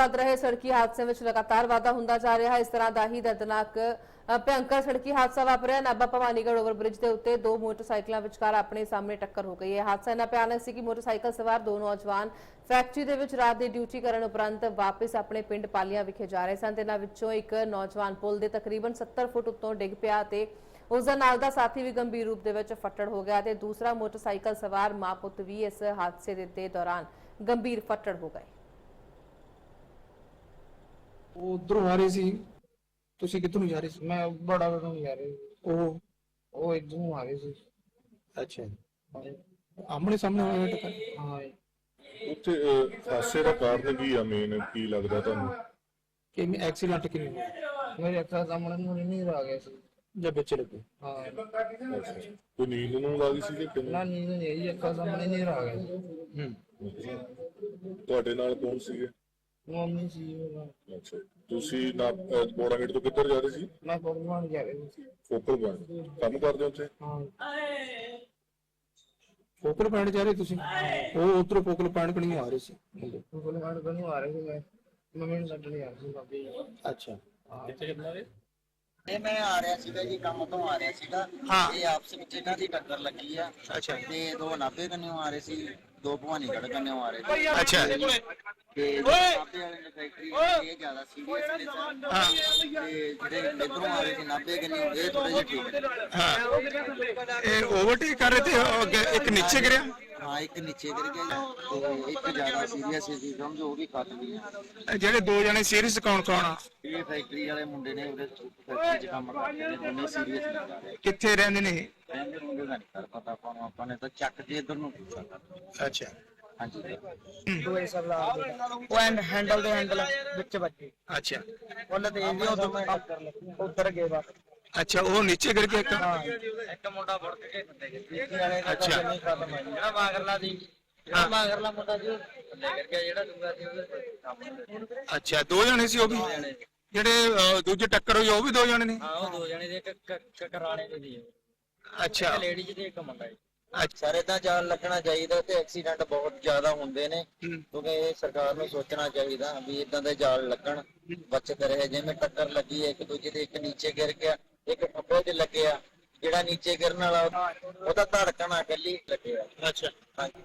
ਵੱਧ ਰਹੇ ਸੜਕੀ ਹਾਦਸਿਆਂ ਵਿੱਚ ਲਗਾਤਾਰ ਵਾਧਾ ਹੁੰਦਾ ਜਾ ਰਿਹਾ ਹੈ। ਇਸ ਤਰ੍ਹਾਂ ਦਾ ਹੀ ਦਰਦਨਾਕ ਅ, ਸੜਕੀ ਹਾਦਸਾ ਵਾਪਰਿਆ। ਨਾਭਾ ਭਵਾਨੀਗੜ੍ਹ ਓਵਰਬ੍ਰਿਜ ਦੇ ਉੱਤੇ ਦੋ ਮੋਟਰਸਾਈਕਲਾਂ ਵਿਚਕਾਰ ਆਪਣੇ ਸਾਹਮਣੇ ਟੱਕਰ ਹੋ ਗਈ ਹੈ। ਹਾਦਸਾ ਇੰਨਾ ਭਿਆਨਕ ਸੀ ਕਿ ਮੋਟਰਸਾਈਕਲ ਸਵਾਰ ਦੋ ਨੌਜਵਾਨ ਫੈਕਟਰੀ ਦੇ ਵਿੱਚ ਰਾਤ ਦੀ ਡਿਊਟੀ ਕਰਨ ਉਪਰੰਤ ਵਾਪਸ ਆਪਣੇ ਪਿੰਡ ਪਾਲੀਆਂ ਵਿਖੇ ਜਾ ਰਹੇ ਸਨ। ਤੇ ਇਹਨਾਂ ਵਿੱਚੋਂ ਇੱਕ ਨੌਜਵਾਨ ਪੁਲ ਦੇ ਤਕਰੀਬਨ 70 ਫੁੱਟ ਉੱਤੋਂ ਡਿੱਗ ਪਿਆ ਤੇ ਉਸ ਦਾ ਨਾਲ ਦਾ ਸਾਥੀ ਵੀ ਗੰਭੀਰ ਰੂਪ ਦੇ ਵਿੱਚ ਫੱਟੜ ਹੋ ਗਿਆ ਤੇ ਦੂਸਰਾ ਮੋਟਰਸਾਈਕਲ ਸਵਾਰ ਮਾਂ ਪੁੱਤ ਵੀ ਇਸ ਹਾਦਸੇ ਦੇ ਦੌਰਾਨ ਗੰਭੀਰ ਫੱਟੜ ਹੋ ਗਏ। ਉਹ ਉਧਰੋਂ ਆ ਰਹੇ ਸੀ। ਤੁਸੀਂ ਕਿੱਧਰ ਨੂੰ ਜਾ ਰਹੇ ਸੀ? ਮੈਂ ਬੜਾ ਬੜਾ ਜਾ ਰਿਹਾ। ਉਹ? ਉਹ ਇੱਧਰ ਨੂੰ ਆ ਗਏ ਸੀ। ਅੱਛਾ ਆਮਣੇ ਸਾਹਮਣੇ ਹੋਇਆ ਟੱਕਰ ਹਾਂ। ਉੱਥੇ ਅਹ, ਹਾਦਸੇ ਦਾ ਕਾਰਨ ਕੀ ਆ ਮੇਨ ਕੀ ਲੱਗਦਾ ਤੁਹਾਨੂੰ? ਕਿਵੇਂ ਐਕਸੀਡੈਂਟ ਕਿਵੇਂ ਹੋਇਆ? ਮੇਰੇ ਅੱਖਾਂ ਸਾਹਮਣੇ ਨੂੰ ਨਹੀਂ ਆ ਗਿਆ ਸੀ। ਜਾਂ ਵਿੱਚ ਲੱਗੇ? ਹਾਂ। ਅੱਛਾ। ਕੋਈ ਨੀਂਦ ਨੂੰ ਲੱਗੀ ਸੀ ਕਿ ਨਾ ਕਿਵੇਂ ਨੀਂਦ ਨਹੀਂ ਆਈ ਅੱਖਾਂ ਸਾਹਮਣੇ ਨਹੀਂ ਆ ਗਿਆ ਸੀ। ਹੂੰ। ਤੁਹਾਡੇ ਨਾਲ ਕੌਣ ਸੀਗੇ? ਮੰਮੀ ਸੀ ਉਹਦਾ। ਅੱਛਾ ਤੁਸੀਂ ਨਾ ਅਹ, ਬੋੜਾ ਗੇਟ ਤੋਂ ਕਿੱਧਰ ਜਾ ਰਹੇ ਸੀ? ਮੈਂ ਪਰਮਾਨ ਜਾ ਰਿਹਾ ਸੀ। Focal point. ਕੰਮ ਕਰਦੇ ਹੋ ਉੱਥੇ? ਹਾਂ। ਫੋਕਲ ਪੁਆਇੰਟ ਜਾ ਰਹੇ ਤੁਸੀਂ? ਉਹ ਉਧਰੋਂ ਫੋਕਲ ਪੁਆਇੰਟ ਕਣੀ ਆ ਰਹੇ ਸੀ। ਮੁੰਡੇ। ਪਰਮਾਨ ਬਣੀ ਆ ਰਹੇ ਸੀ ਮੈਂ। ਮੰਮੀ ਨੂੰ ਛੱਡਣ ਆ ਸੀ ਬਾਬੇ। ਅੱਛਾ। ਇਹ ਮੈਂ ਆ ਰਿਹਾ ਸੀਗਾ ਜੀ ਕੰਮ ਤੋਂ ਆ ਰਿਹਾ ਸੀਗਾ। ਇਹ ਆਪਸ ਵਿੱਚ ਇਹਨਾਂ ਦੀ ਟੱਕਰ ਲੱਗੀ ਆ। ਅੱਛਾ। ਤੇ ਦੋ ਨਾਭੇ ਕੰਨਿਓ ਆ ਰਹੇ ਸੀ ਦੋ ਭਵਾਨੀਗੜ੍ਹ ਕੰਨਿਓ ਆ ਰਹੇ ਸੀ। ਅੱਛਾ। ਤੇ ਨਾਭੇ ਵਾਲੇ ਨੇ ਫੈਕਟਰੀ ਇਹ ਜ਼ਿਆਦਾ ਸੀਰੀਅਸ ਨੇ ਸਰ। ਤੇ ਜਿਹੜੇ ਇਧਰੋਂ ਆ ਰਹੇ ਸੀ ਨਾਭੇ ਕੰਨਿਓ ਇਹ ਥੋੜੇ ਜਿਹੇ ਠੀਕ ਨੇ। ਹਾਂ। ਇਹ ਓਵਰਟੇਕ ਕਰ ਰਹੇ ਤੇ ਉਹ ਅੱਗੇ ਇੱਕ ਨੀਚੇ ਗਿਰਿਆ? ਹਾਂ ਇੱਕ ਨੀਚੇ ਗਿਰ ਗਿਆ ਜੀ, ਤੇ ਇੱਕ ਜ਼ਿਆਦਾ ਸੀਰੀਅਸ ਸੀ ਸਮਝੋ ਉਹ ਵੀ ਖਤਮ ਹੀ ਆ। ਇਹ ਜਿਹੜੇ ਦੋ ਜਣੇ ਸੀਰੀਅਸ ਕੌਣ ਕੌਣ ਆ? ਇਹ ਫੈਕਟਰੀ ਵਾਲੇ ਮੁੰਡੇ ਨੇ ਉਹਦੇ ਫੈਕਟਰੀ 'ਚ ਕੰਮ ਕਰਦੇ ਨੇ ਉਹਨੇ ਸੀਰੀਅਸ ਨਹੀਂ ਕਰ ਰਹੇ ਕਿੱਥੇ ਰਹਿੰਦੇ ਨੇ ਇਹ? ਕਹਿੰਦੇ ਮੁੰਡੇ ਦਾ ਨਹੀਂ ਕਰ ਪਤਾ ਆਪਾਂ ਨੂੰ ਆਪਾਂ ਨੇ ਤਾਂ ਚੱਕ ਕੇ ਇਧਰ ਨੂੰ ਪੁੱਛਿਆ ਕਰ ਅੱਛਾ। ਹਾਂਜੀ। ਦੋਏ ਸਭ ਲਾ ਉਹ ਐਂਡ ਹੈਂਡਲ ਦੇ ਹੈਂਡਲ ਵਿੱਚ ਵੱਜੇ। ਅੱਛਾ। ਉਹਨੇ ਤੇ ਇਹਦੀ ਉਧਰ ਉਧਰ ਗਏ ਬਸ। ਅੱਛਾ ਉਹ ਨੀਚੇ ਗਿਰ ਗਿਆ ਇੱਕ ਇੱਕ ਮੁੰਡਾ ਵੜ ਕੇ ਇੱਥੇ ਵਾਲੇ ਦਾ ਅੱਛਾ। ਤਾਂ ਨਹੀਂ ਖਤਮ ਹੈ ਜਿਹੜਾ ਮਾਗਰਲਾ ਦੀ ਜਿਹੜਾ ਮਾਗਰਲਾ ਮੁੰਡਾ ਜੀ ਥੱਲੇ ਗਿਰ ਗਿਆ ਜਿਹੜਾ ਦੂਗਾ ਸੀ ਉਹਦੇ ਕੰਮ ਅੱਛਾ ਦੋ ਜਣੇ ਸੀ ਉਹ ਵੀ? ਜਿਹੜੇ ਦੂਜੇ ਟੱਕਰ ਹੋਈ ਉਹ ਵੀ ਦੋ ਜਣੇ ਨੇ? ਹਾਂ ਉਹ ਦੋ ਜਣੇ ਦੇ ਕਰਾਣੇ ਦੇ ਦੀ ਅੱਛਾ। ਇੱਕ ਲੇਡੀ ਤੇ ਇੱਕ ਮੁੰਡਾ ਅੱਛਾ। ਸਰ ਇਦਾਂ ਜਾਲ ਲੱਗਣਾ ਚਾਹੀਦਾ ਤੇ ਐਕਸੀਡੈਂਟ ਬਹੁਤ ਜ਼ਿਆਦਾ ਹੁੰਦੇ ਨੇ। ਹੂੰ। ਕਿਉਂਕਿ ਇਹ ਸਰਕਾਰ ਨੂੰ ਸੋਚਣਾ ਚਾਹੀਦਾ ਵੀ ਇਦਾਂ ਦੇ ਜਾਲ ਲੱਗਣ ਬਚਤ ਰਹੇ। ਜਿਵੇਂ ਟੱਕਰ ਲੱਗੀ ਹੈ ਇੱਕ ਦੂਜੇ ਦੇ ਇੱਕ ਨੀਚੇ ਗਿਰ ਗਿਆ ਇੱਕ ਖੱਬੇ ਤੇ ਲੱਗਿਆ। ਜਿਹੜਾ ਨੀਚੇ ਗਿਰਨ ਵਾਲਾ ਉਹਦਾ ਧੜਕਣਾ ਇਕੱਲੀ ਲੱਗਿਆ। ਅੱਛਾ। ਹਾਂਜੀ